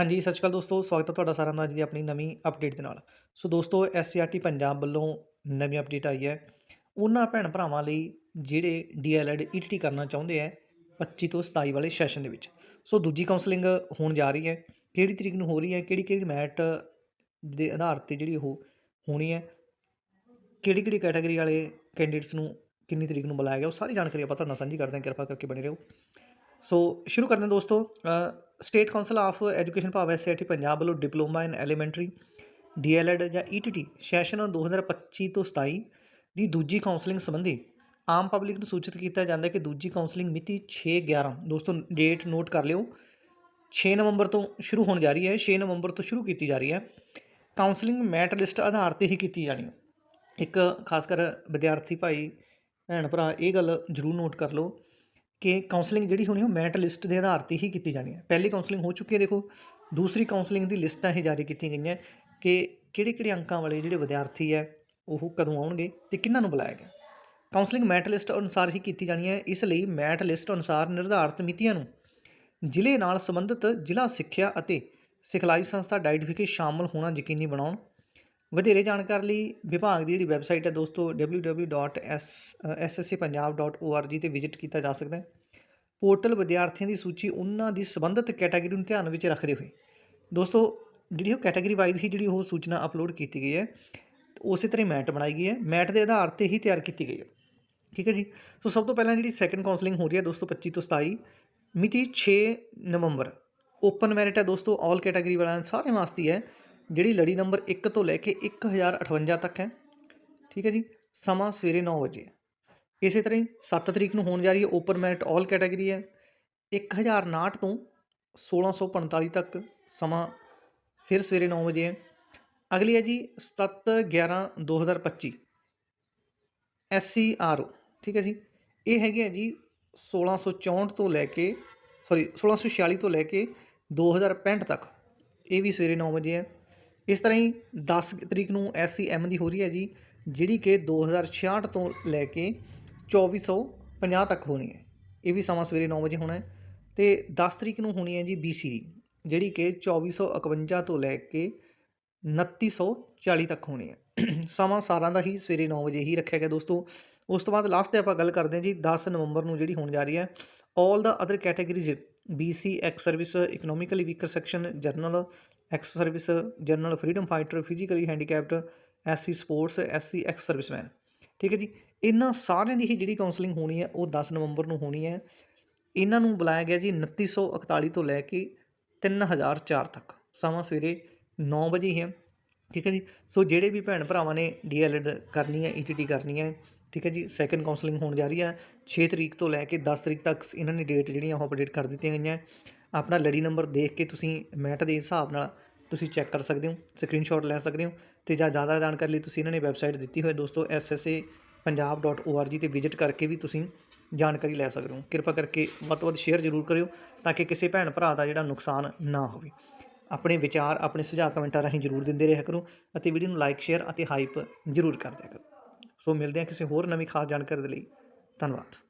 ਹਾਂਜੀ, ਸਤਿ ਸ਼੍ਰੀ ਅਕਾਲ ਦੋਸਤੋ, ਸਵਾਗਤ ਹੈ ਤੁਹਾਡਾ ਸਾਰਿਆਂ ਦਾ ਅੱਜ ਦੀ ਆਪਣੀ ਨਵੀਂ ਅਪਡੇਟ ਦੇ ਨਾਲ। ਸੋ ਦੋਸਤੋ ਐਸਸੀਆਰਟੀ ਪੰਜਾਬ ਵੱਲੋਂ ਨਵੀਂ ਅਪਡੇਟ ਆਈ ਹੈ। ਉਹਨਾਂ ਭੈਣ ਭਰਾਵਾਂ ਲਈ ਜਿਹੜੇ ਡੀਐਲਐਡ ਈਟੀਟੀ ਕਰਨਾ ਚਾਹੁੰਦੇ ਹੈ 25 ਤੋਂ 27 ਵਾਲੇ ਸੈਸ਼ਨ ਦੇ ਵਿੱਚ। ਸੋ ਦੂਜੀ ਕਾਉਂਸਲਿੰਗ ਹੋਣ ਜਾ ਰਹੀ ਹੈ। ਕਿਹੜੀ ਤਰੀਕ ਨੂੰ ਹੋ ਰਹੀ ਹੈ? ਕਿਹੜੀ ਕਿਹੜੀ ਮੈਟ ਦੇ ਆਧਾਰ ਤੇ ਜਿਹੜੀ ਉਹ ਹੋਣੀ ਹੈ? ਕਿਹੜੀ ਕਿਹੜੀ ਕੈਟਾਗਰੀ ਵਾਲੇ ਕੈਂਡੀਡੇਟਸ ਨੂੰ ਕਿੰਨੀ ਤਰੀਕ ਨੂੰ ਬੁਲਾਇਆ ਗਿਆ? ਉਹ ਸਾਰੀ ਜਾਣਕਾਰੀ ਆਪਾਂ ਤੁਹਾਡੇ ਨਾਲ ਸਾਂਝੀ ਕਰਦੇ ਹਾਂ। ਕਿਰਪਾ ਕਰਕੇ ਬਣੇ ਰਹੋ। ਸੋ ਸ਼ੁਰੂ ਕਰਦੇ ਹਾਂ ਦੋਸਤੋ ਸਟੇਟ ਕਾਉਂਸਲ ਆਫ ਐਜੂਕੇਸ਼ਨ ਭਾਵ ਐਸਸੀਆਰਟੀ ਪੰਜਾਬ ਵੱਲੋਂ diploma in elementary D El Ed ਜਾਂ ਈਟੀਟੀ ਸੈਸ਼ਨ 2025 ਤੋਂ 27 ਦੀ ਦੂਜੀ ਕਾਉਂਸਲਿੰਗ ਸੰਬੰਧੀ ਆਮ ਪਬਲਿਕ ਨੂੰ ਸੂਚਿਤ ਕੀਤਾ ਜਾਂਦਾ ਹੈ ਕਿ ਦੂਜੀ ਕਾਉਂਸਲਿੰਗ ਮਿਤੀ 6 11 ਦੋਸਤੋ ਡੇਟ ਨੋਟ ਕਰ ਲਿਓ 6 ਨਵੰਬਰ ਤੋਂ ਸ਼ੁਰੂ ਹੋਣ ਜਾ ਰਹੀ ਹੈ 6 ਨਵੰਬਰ ਤੋਂ ਸ਼ੁਰੂ ਕੀਤੀ ਜਾ ਰਹੀ ਹੈ। ਕਾਉਂਸਲਿੰਗ ਮੈਟ ਲਿਸਟ ਆਧਾਰ ਤੇ ਹੀ ਕੀਤੀ ਜਾਣੀ ਹੈ। ਇੱਕ ਖਾਸ ਕਰ ਵਿਦਿਆਰਥੀ ਭਾਈ, ਭੈਣ ਭਰਾ, ਇਹ ਗੱਲ ਜ਼ਰੂਰ ਨੋਟ ਕਰ ਲਓ। ਕਿ ਕਾਉਂਸਲਿੰਗ ਜਿਹੜੀ ਹੋਣੀ, ਉਹ ਮੈਟ ਲਿਸਟ ਦੇ ਆਧਾਰ ਤੇ ਹੀ ਕੀਤੀ ਜਾਣੀ ਹੈ। ਪਹਿਲੀ ਕਾਉਂਸਲਿੰਗ ਹੋ ਚੁੱਕੀ ਹੈ, ਦੇਖੋ। ਦੂਸਰੀ ਕਾਉਂਸਲਿੰਗ ਦੀ ਲਿਸਟਾਂ ਇਹ ਜਾਰੀ ਕੀਤੀਆਂ ਗਈਆਂ ਕਿ ਕਿਹੜੇ ਕਿਹੜੇ ਅੰਕਾਂ ਵਾਲੇ ਜਿਹੜੇ ਵਿਦਿਆਰਥੀ ਹੈ, ਉਹ ਕਦੋਂ ਆਉਣਗੇ ਤੇ ਕਿਹਨਾਂ ਨੂੰ ਬੁਲਾਇਆ ਗਿਆ। ਕਾਉਂਸਲਿੰਗ ਮੈਟ ਲਿਸਟ ਅਨੁਸਾਰ ਹੀ ਕੀਤੀ ਜਾਣੀ ਹੈ। ਇਸ ਲਈ ਮੈਟ ਲਿਸਟ ਅਨੁਸਾਰ ਨਿਰਧਾਰਤ ਮਿਤੀਆਂ ਨੂੰ ਜ਼ਿਲ੍ਹੇ ਨਾਲ ਸੰਬੰਧਿਤ ਜ਼ਿਲ੍ਹਾ ਸਿੱਖਿਆ ਅਤੇ ਸਿਖਲਾਈ ਸੰਸਥਾ ਡਾਈਟ ਵਿਖੇ ਸ਼ਾਮਲ ਹੋਣਾ ਯਕੀਨੀ ਬਣਾਉਣ ਵਧੇਰੇ ਜਾਣਕਾਰੀ ਲਈ ਵਿਭਾਗ ਦੀ ਜਿਹੜੀ ਵੈਬਸਾਈਟ ਹੈ ਦੋਸਤੋ www.sscpunjab.org ਤੇ ਵਿਜ਼ਿਟ ਕੀਤਾ ਜਾ ਸਕਦਾ ਹੈ। ਪੋਰਟਲ ਵਿਦਿਆਰਥੀਆਂ ਦੀ ਸੂਚੀ ਉਹਨਾਂ ਦੀ ਸੰਬੰਧਿਤ ਕੈਟਾਗਰੀ ਨੂੰ ਧਿਆਨ ਵਿੱਚ ਰੱਖਦੇ ਹੋਏ। ਦੋਸਤੋ, ਜਿਹੜੀ ਉਹ ਕੈਟਾਗਰੀ ਵਾਈਜ਼ ਹੀ ਜਿਹੜੀ ਉਹ ਸੂਚਨਾ ਅਪਲੋਡ ਕੀਤੀ ਗਈ ਹੈ, ਉਸੇ ਤਰ੍ਹਾਂ ਮੈਟ ਬਣਾਈ ਗਈ ਹੈ। ਮੈਟ ਦੇ ਆਧਾਰ ਤੇ ਹੀ ਤਿਆਰ ਕੀਤੀ ਗਈ ਹੈ। ਠੀਕ ਹੈ ਜੀ? ਸੋ ਸਭ ਤੋਂ ਪਹਿਲਾਂ ਜਿਹੜੀ ਸੈਕੰਡ ਕਾਉਂਸਲਿੰਗ ਹੋ ਰਹੀ ਹੈ ਦੋਸਤੋ 25 ਤੋਂ 27 ਮਿਤੀ 6 ਨਵੰਬਰ। ਓਪਨ ਮੈਰਿਟ ਹੈ ਦੋਸਤੋ ਆਲ ਕੈਟਾਗਰੀ ਵਾਲਿਆਂ ਸਾਰੇ ਵਾਸਤੇ ਹੈ। ਜਿਹੜੀ ਲੜੀ ਨੰਬਰ 1 ਤੋਂ ਲੈ ਕੇ 1058 ਤੱਕ ਹੈ। ਠੀਕ ਹੈ ਜੀ? ਸਮਾਂ ਸਵੇਰੇ 9 ਵਜੇ ਇਸੇ ਤਰ੍ਹਾਂ ਹੀ 7 ਤਰੀਕ ਨੂੰ ਹੋਣ ਜਾ ਰਹੀ ਹੈ ਓਪਨ ਮੈਰਿਟ ਆਲ ਕੈਟਾਗਰੀ ਹੈ। 1059 ਤੋਂ 1645 ਤੱਕ ਸਮਾਂ ਫਿਰ ਸਵੇਰੇ 9 ਵਜੇ ਹੈ। ਅਗਲੀ ਹੈ ਜੀ 7 11 2025 ਐਸਸੀ ਆਰਓ ਠੀਕ ਹੈ ਜੀ? ਇਹ ਹੈਗੇ ਆ ਜੀ 1664 ਤੋਂ ਲੈ ਕੇ ਸੌਰੀ 1646 ਤੋਂ ਲੈ ਕੇ 2065 ਤੱਕ। ਇਹ ਵੀ ਸਵੇਰੇ 9 ਵਜੇ ਹੈ। ਇਸ ਤਰ੍ਹਾਂ ਹੀ 10 ਤਰੀਕ ਨੂੰ ਐਸਸੀਐਮ ਦੀ ਹੋ ਰਹੀ ਹੈ ਜੀ, ਜਿਹੜੀ ਕਿ 2066 ਤੋਂ ਲੈ ਕੇ 2450 ਤੱਕ ਹੋਣੀ ਹੈ। ਇਹ ਵੀ ਸਮਾਂ ਸਵੇਰੇ 9 ਵਜੇ ਹੋਣਾ ਹੈ ਤੇ 10 ਤਰੀਕ ਨੂੰ ਹੋਣੀ ਹੈ ਜੀ ਬੀਸੀ ਜਿਹੜੀ ਕਿ 2451 ਤੋਂ ਲੈ ਕੇ 2940 ਤੱਕ ਹੋਣੀ ਹੈ। ਸਮਾਂ ਸਾਰਾਂ ਦਾ ਹੀ ਸਵੇਰੇ 9 ਵਜੇ ਹੀ ਰੱਖਿਆ ਗਿਆ ਦੋਸਤੋ। ਉਸ ਤੋਂ ਬਾਅਦ ਲਾਸਟ ਤੇ ਆਪਾਂ ਗੱਲ ਕਰਦੇ ਹਾਂ ਜੀ 10 ਨਵੰਬਰ ਨੂੰ ਜਿਹੜੀ ਹੋਣ ਜਾ ਰਹੀ ਹੈ all the other categories BC ex service economically weaker section general ex service general freedom fighter physically handicapped SC sports SC ex serviceman ਠੀਕ ਹੈ ਜੀ? ਇਹਨਾਂ ਸਾਰਿਆਂ ਦੀ ਹੀ ਜਿਹੜੀ ਕਾਉਂਸਲਿੰਗ ਹੋਣੀ ਹੈ, ਉਹ 10 ਨਵੰਬਰ ਨੂੰ ਹੋਣੀ ਹੈ। ਇਹਨਾਂ ਨੂੰ ਬੁਲਾਇਆ ਗਿਆ ਜੀ 2941 ਤੋਂ ਲੈ ਕੇ 3004 ਤੱਕ। ਸਮਾਂ ਸਵੇਰੇ 9 ਵਜੇ ਹੈ। ਠੀਕ ਹੈ ਜੀ? ਸੋ ਜਿਹੜੇ ਵੀ ਭੈਣ ਭਰਾਵਾਂ ਨੇ ਡੀਐਲਐਡ ਕਰਨੀ ਹੈ ਈਟੀਟੀ ਕਰਨੀ ਹੈ, ਠੀਕ ਹੈ ਜੀ? ਸੈਕੰਡ ਕਾਉਂਸਲਿੰਗ ਹੋਣ ਜਾ ਰਹੀ ਹੈ। 6 ਤਰੀਕ ਤੋਂ ਲੈ ਕੇ 10 ਤਰੀਕ ਤੱਕ ਇਹਨਾਂ ਨੇ ਡੇਟ ਜਿਹੜੀਆਂ ਉਹ ਅਪਡੇਟ ਕਰ ਦਿੱਤੀਆਂ ਗਈਆਂ। ਆਪਣਾ ਲੜੀ ਨੰਬਰ ਦੇਖ ਕੇ ਤੁਸੀਂ ਮੈਟ ਦੇ ਹਿਸਾਬ ਨਾਲ ਤੁਸੀਂ ਚੈੱਕ ਕਰ ਸਕਦੇ ਹੋ ਸਕਰੀਨਸ਼ਾਟ ਲੈ ਸਕਦੇ ਹੋ ਤੇ ਜਾਂ ਜ਼ਿਆਦਾ ਜਾਣਕਾਰੀ ਲਈ ਤੁਸੀਂ ਇਹਨਾਂ ਨੇ ਵੈਬਸਾਈਟ ਦਿੱਤੀ ਹੋਈ ਦੋਸਤੋ ssa.punjab.org ਤੇ ਵਿਜ਼ਿਟ ਕਰਕੇ ਵੀ ਤੁਸੀਂ ਜਾਣਕਾਰੀ ਲੈ ਸਕਦੇ ਹੋ। ਕਿਰਪਾ ਕਰਕੇ ਵੱਧ ਤੋਂ ਵੱਧ ਸ਼ੇਅਰ ਜ਼ਰੂਰ ਕਰਿਓ ਤਾਂ ਕਿ ਕਿਸੇ ਭੈਣ ਭਰਾ ਦਾ ਜਿਹੜਾ ਨੁਕਸਾਨ ਨਾ ਹੋਵੇ। ਆਪਣੇ ਵਿਚਾਰ, ਆਪਣੇ ਸੁਝਾਅ ਕਮੈਂਟਾਂ ਰਾਹੀਂ ਜ਼ਰੂਰ ਦਿੰਦੇ ਰਿਹਾ ਕਰੋ ਅਤੇ ਵੀਡੀਓ ਨੂੰ ਲਾਈਕ ਸ਼ੇਅਰ ਅਤੇ ਹਾਈਪ ਜ਼ਰੂਰ ਕਰ ਦਿਆ ਕਰੋ। ਸੋ ਮਿਲਦੇ ਹਾਂ ਕਿਸੇ ਹੋਰ ਨਵੀਂ ਖਾਸ ਜਾਣਕਾਰੀ ਦੇ ਲਈ। ਧੰਨਵਾਦ।